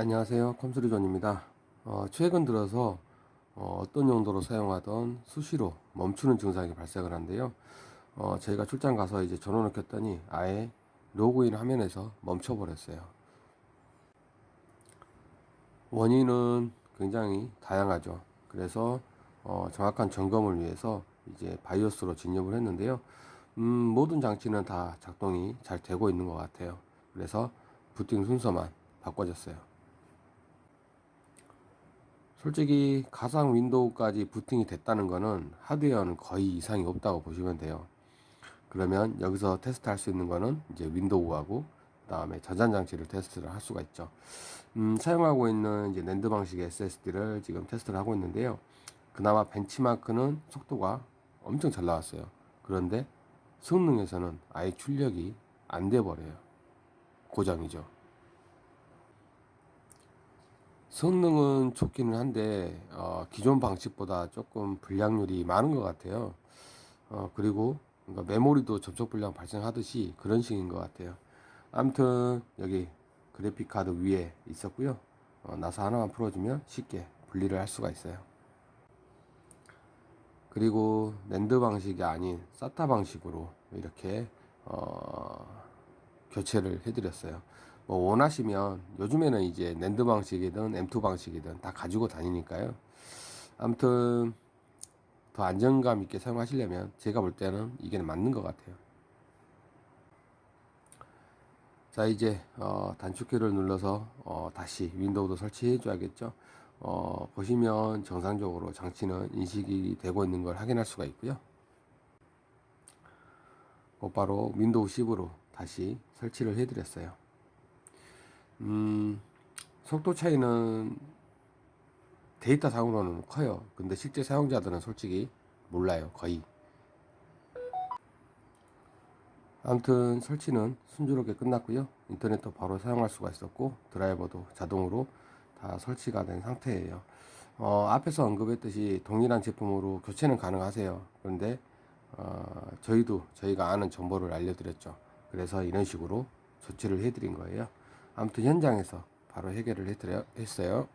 안녕하세요. 컴스리존입니다. 어, 최근 들어서 어, 떤 용도로 사용하던 수시로 멈추는 증상이 발생을 한데요. 어, 저희가 출장 가서 이제 전원을 켰더니 아예 로그인 화면에서 멈춰 버렸어요. 원인은 굉장히 다양하죠. 그래서 어, 정확한 점검을 위해서 이제 바이오스로 진입을 했는데요. 음, 모든 장치는 다 작동이 잘 되고 있는 것 같아요. 그래서 부팅 순서만 바꿔줬어요. 솔직히 가상 윈도우까지 부팅이 됐다는 거는 하드웨어는 거의 이상이 없다고 보시면 돼요. 그러면 여기서 테스트할 수 있는 거는 이제 윈도우하고 그 다음에 저장장치를 테스트를 할 수가 있죠. 음, 사용하고 있는 이제 랜드 방식의 SSD를 지금 테스트를 하고 있는데요. 그나마 벤치마크는 속도가 엄청 잘 나왔어요. 그런데 성능에서는 아예 출력이 안 돼 버려요. 고장이죠. 성능은 좋기는 한데 어, 기존 방식보다 조금 불량률이 많은 것 같아요. 어, 그리고 뭔가 메모리도 접촉 불량 발생하듯이 그런 식인 것 같아요. 아무튼 여기 그래픽 카드 위에 있었고요. 어, 나사 하나만 풀어주면 쉽게 분리를 할 수가 있어요. 그리고 랜드 방식이 아닌 사타 방식으로 이렇게 어, 교체를 해드렸어요. 뭐 원하시면 요즘에는 이제 랜드 방식이든 M2 방식이든 다 가지고 다니니까요. 아무튼 더 안정감 있게 사용하시려면 제가 볼 때는 이게 맞는 것 같아요. 자 이제 어, 단축키를 눌러서 어, 다시 윈도우도 설치해 줘야겠죠. 어, 보시면 정상적으로 장치는 인식이 되고 있는 걸 확인할 수가 있고요. 곧바로 윈도우 10으로 다시 설치를 해드렸어요. 음, 속도 차이는 데이터 상으로는 커요. 근데 실제 사용자들은 솔직히 몰라요. 거의. 아무튼 설치는 순조롭게 끝났고요. 인터넷도 바로 사용할 수가 있었고 드라이버도 자동으로 다 설치가 된 상태예요. 어, 앞에서 언급했듯이 동일한 제품으로 교체는 가능하세요. 그런데 어, 저희도 저희가 아는 정보를 알려드렸죠. 그래서 이런 식으로 조치를 해드린 거예요. 아무튼 현장에서 바로 해결을 했어요.